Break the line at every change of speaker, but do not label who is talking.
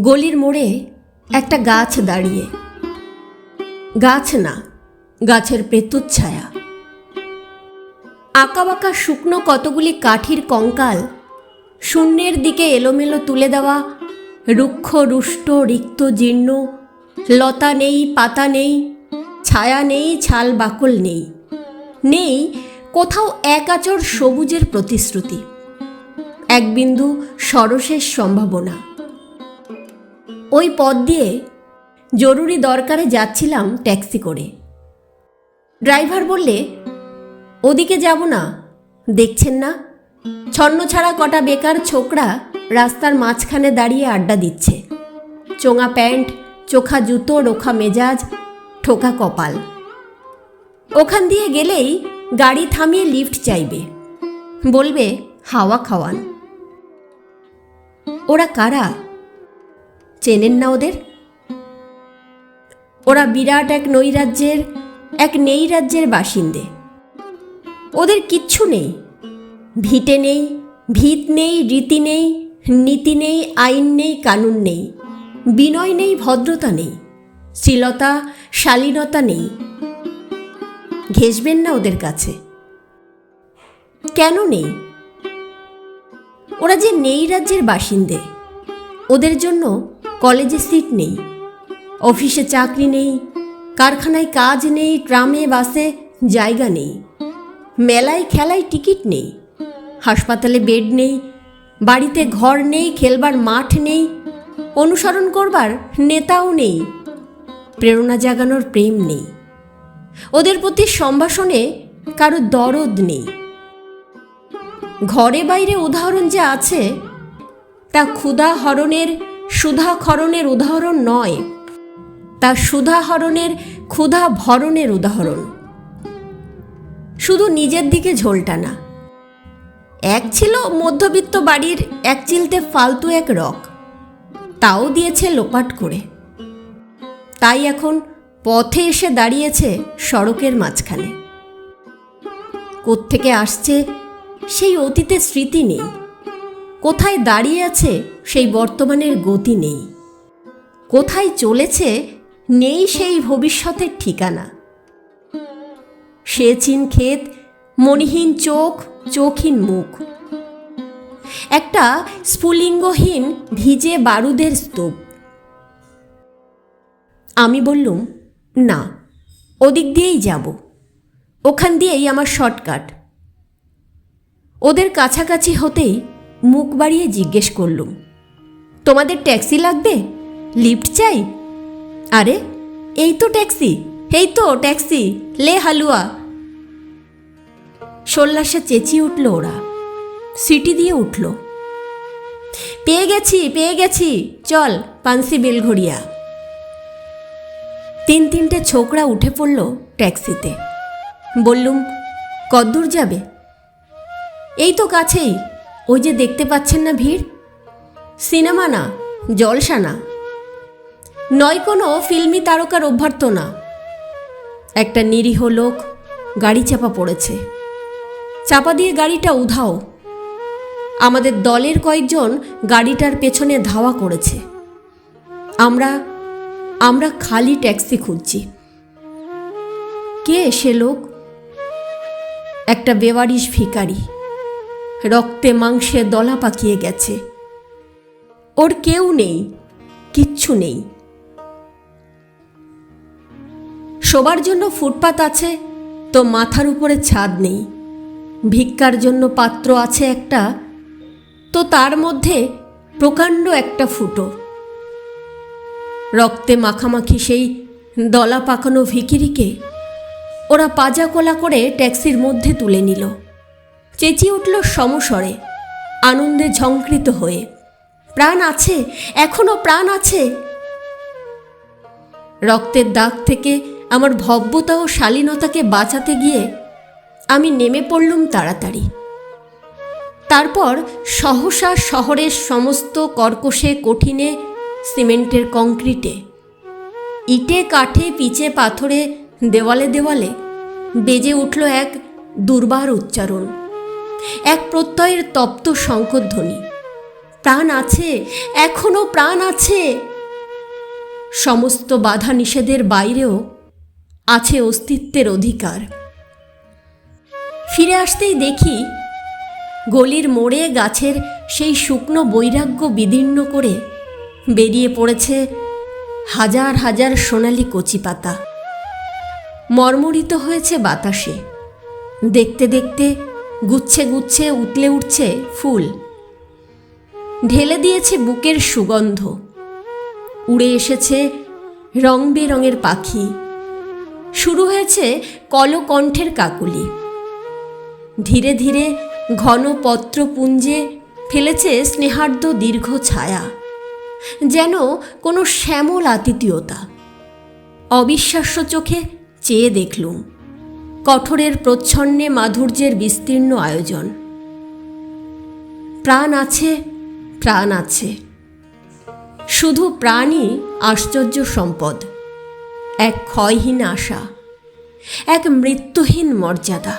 গলির মোড়ে একটা গাছ দাঁড়িয়ে। গাছ না, গাছের প্রেতুচ্ছায়া। আঁকাবাঁকা শুকনো কতগুলি কাঠির কঙ্কাল শূন্যের দিকে এলোমেলো তুলে দেওয়া রুক্ষ, রুষ্ট, রিক্ত, জীর্ণ, লতা নেই, পাতা নেই, ছায়া নেই, ছাল বাকল নেই। নেই কোথাও এক আচর সবুজের প্রতিশ্রুতি, এক বিন্দু সরসের সম্ভাবনা। ওই পথ দিয়ে জরুরি দরকারে যাচ্ছিলাম ট্যাক্সি করে। ড্রাইভার বললে, ওদিকে যাব না, দেখছেন না? ছন্ন ছাড়া কটা বেকার ছোকরা রাস্তার মাঝখানে দাঁড়িয়ে আড্ডা দিচ্ছে। চোঙা প্যান্ট, চোখা জুতো, রোখা মেজাজ, ঠোকা কপাল। ওখান দিয়ে গেলেই গাড়ি থামিয়ে লিফট চাইবে। বলবে, হাওয়া খাওয়ান। ওরা কারা? চেনেন না ওদের? ওরা বিরাট এক নৈরাজ্যের, এক নেই রাজ্যের বাসিন্দে। ওদের কিচ্ছু নেই। ভিটে নেই, ভিত নেই, রীতি নেই, নীতি নেই, আইন নেই, কানুন নেই। বিনয় নেই, ভদ্রতা নেই। শ্লীলতা শালীনতা নেই। ঘেসবেন না ওদের কাছে। কেন নেই? ওরা যে নেই রাজ্যের বাসিন্দে, ওদের জন্য কলেজে সিট নেই, অফিসে চাকরি নেই, কারখানায় কাজ নেই, ট্রামে, বাসে জায়গা নেই, মেলায়, খেলায় টিকিট নেই, হাসপাতালে বেড নেই, বাড়িতে ঘর নেই, খেলবার মাঠ নেই, অনুসরণ করবার নেতাও নেই, প্রেরণা জাগানোর প্রেম নেই, ওদের প্রতি সম্ভাষণে কারও দরদ নেই। ঘরে বাইরে উদাহরণ যে আছে, তা ক্ষুধা হরণের সুধা খরণের উদাহরণ নয়। তা সুধা হরণের ক্ষুধা ভরণের উদাহরণ। শুধু নিজের দিকে ঝোলটা না। এক ছিল মধ্যবিত্ত বাড়ির এক চিলতে ফালতু এক রক। তাও দিয়েছে লোপাট করে। তাই এখন পথে এসে দাঁড়িয়েছে সড়কের মাঝখানে। কোত্থেকে আসছে সেই অতীতের স্মৃতি নেই। কোথায় দাঁড়িয়ে আছে সেই বর্তমানের গতি নেই। কোথায় চলেছে নেই সেই ভবিষ্যতের ঠিকানা। সে চিন ক্ষেত মণিহীন চোখ, চোখহীন মুখ। একটা স্ফুলিঙ্গহীন ভিজে বারুদের স্তূপ। আমি বললুম, না, ওদিক দিয়েই যাব। ওখান দিয়েই আমার শর্টকাট। ওদের কাছাকাছি হতেই মুখ বাড়িয়ে জিজ্ঞেস করলুম, তোমাদের ট্যাক্সি লাগবে? লিফট চাই? আরে, এই তো ট্যাক্সি, এই তো ট্যাক্সি, লে হালুয়া। সোল্লাসে চেঁচিয়ে উঠল ওরা, সিটি দিয়ে উঠল, পেয়ে গেছি পেয়ে গেছি, চল, পানসি বেলঘড়িয়া। তিন তিনটে ছোকরা উঠে পড়ল ট্যাক্সিতে, বললুম, কদ্দূর যাবে? এই তো কাছেই ওই যে দেখতে পাচ্ছেন না ভিড়? সিনেমা না, জলসা না। নয় কোনো ফিল্মি তারকার অভ্যর্থনা একটা নিরীহ লোক গাড়ি চাপা পড়েছে। চাপা দিয়ে গাড়িটা উধাও। আমাদের দলের কয়েকজন গাড়িটার পেছনে ধাওয়া করেছে। আমরা আমরা খালি ট্যাক্সি খুঁজছি। কে সে লোক? একটা বেওয়ারিশ ভিকারি রক্তে মাংসে দলা পাকিয়ে গেছে। ওর কেউ নেই, কিচ্ছু নেই। শোবার জন্য ফুটপাত আছে, তো মাথার উপরে ছাদ নেই। ভিক্ষার জন্য পাত্র আছে একটা, তো তার মধ্যে প্রকাণ্ড একটা ফুটো। রক্তে মাখামাখি সেই দলা পাকানো ভিকিরিকে ওরা পাজা কোলা করে ট্যাক্সির মধ্যে তুলে নিল। চেঁচিয়ে উঠল সমস্বরে, আনন্দে ঝংকৃত হয়ে, প্রাণ আছে? এখনও প্রাণ আছে? রক্তের দাগ থেকে আমার ভব্যতা ও শালীনতাকে বাঁচাতে গিয়ে আমি নেমে পড়লুম তাড়াতাড়ি। তারপর সহসা শহরের সমস্ত কর্কশে, কঠিনে, সিমেন্টের কংক্রিটে, ইটে, কাঠে, পিচে, পাথরে, দেওয়ালে দেওয়ালে বেজে উঠল এক দুর্বার উচ্চারণ। এক প্রত্যয়ের তপ্ত শঙ্করধ্বনি। প্রাণ আছে, এখনও প্রাণ আছে। সমস্ত বাধা নিষেধের বাইরেও আছে অস্তিত্বের অধিকার। ফিরে আসতেই দেখি, গলির মোড়ে গাছের সেই শুকনো বৈরাগ্য বিদীর্ণ করে বেরিয়ে পড়েছে হাজার হাজার সোনালি কচি পাতা। মর্মরিত হয়েছে বাতাসে। দেখতে দেখতে গুচ্ছে গুচ্ছে উতলে উঠছে ফুল। ঢেলে দিয়েছে বুকের সুগন্ধ। উড়ে এসেছে রং বেরঙের পাখি। শুরু হয়েছে কলকণ্ঠের কাকুলি। ধীরে ধীরে ঘন পত্রপুঞ্জে ফেলেছে স্নেহার্দ্র দীর্ঘ ছায়া। যেন কোনো শ্যামল আতিথীয়তা। অবিশ্বাস্য চোখে চেয়ে দেখলুম। কঠোরের প্রচ্ছন্নে মাধুর্যের বিস্তীর্ণ আয়োজন। প্রাণ আছে প্রাণ আছে। শুধু প্রাণই আশ্চর্য সম্পদ। এক ক্ষয়হীন আশা, এক মৃত্যুহীন মর্যাদা।